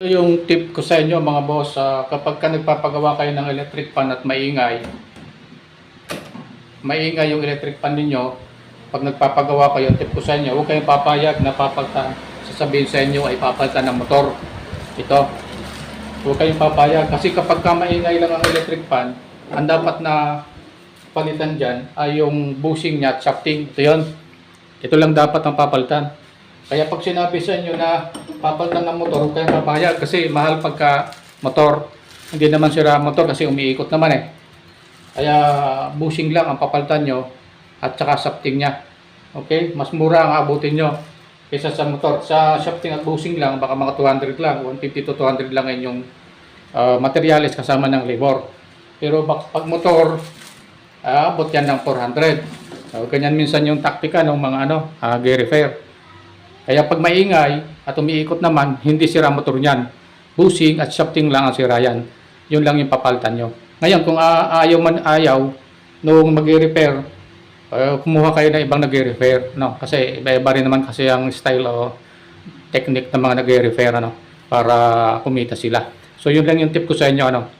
Ito yung tip ko sa inyo mga boss, ah, kapag ka nagpapagawa kayo ng electric fan at maingay, maingay yung electric fan ninyo, pag nagpapagawa kayo, tip ko sa inyo, huwag kayong papayag na papalitan, sasabihin sa inyo ay papalitan ng motor. Ito, huwag kayong papayag kasi kapag ka maingay lang ang electric fan, ang dapat na palitan dyan ay yung bushing niya at shafting. Ito yun. Ito lang dapat ang papalitan. Kaya pag sinabi sa inyo na papalitan ng motor, huwag kayong papayag kasi mahal pagka motor. Hindi naman sira ang motor kasi umiikot naman eh. Kaya bushing lang ang papalitan nyo at saka shafting niya. Okay? Mas mura ang abutin nyo kaysa sa motor. Sa shafting at bushing lang, baka mga 200 lang, 150 to 200 lang yan yung uh, materials kasama ng labor. Pero bak- pag motor, ah, abot yan ng 400. So, ganyan minsan yung taktika ng mga ano, uh, gear repair. Kaya pag maingay at umiikot naman, hindi sira motor niyan. Bushing at shafting lang ang sira yan. Yun lang yung papalitan nyo. Ngayon, kung ayaw man ayaw, nung mag-repair, uh, kumuha kayo ng ibang nag-repair. No? Kasi iba-iba rin naman kasi ang style o technique ng mga nag-repair ano, para kumita sila. So yun lang yung tip ko sa inyo. Ano?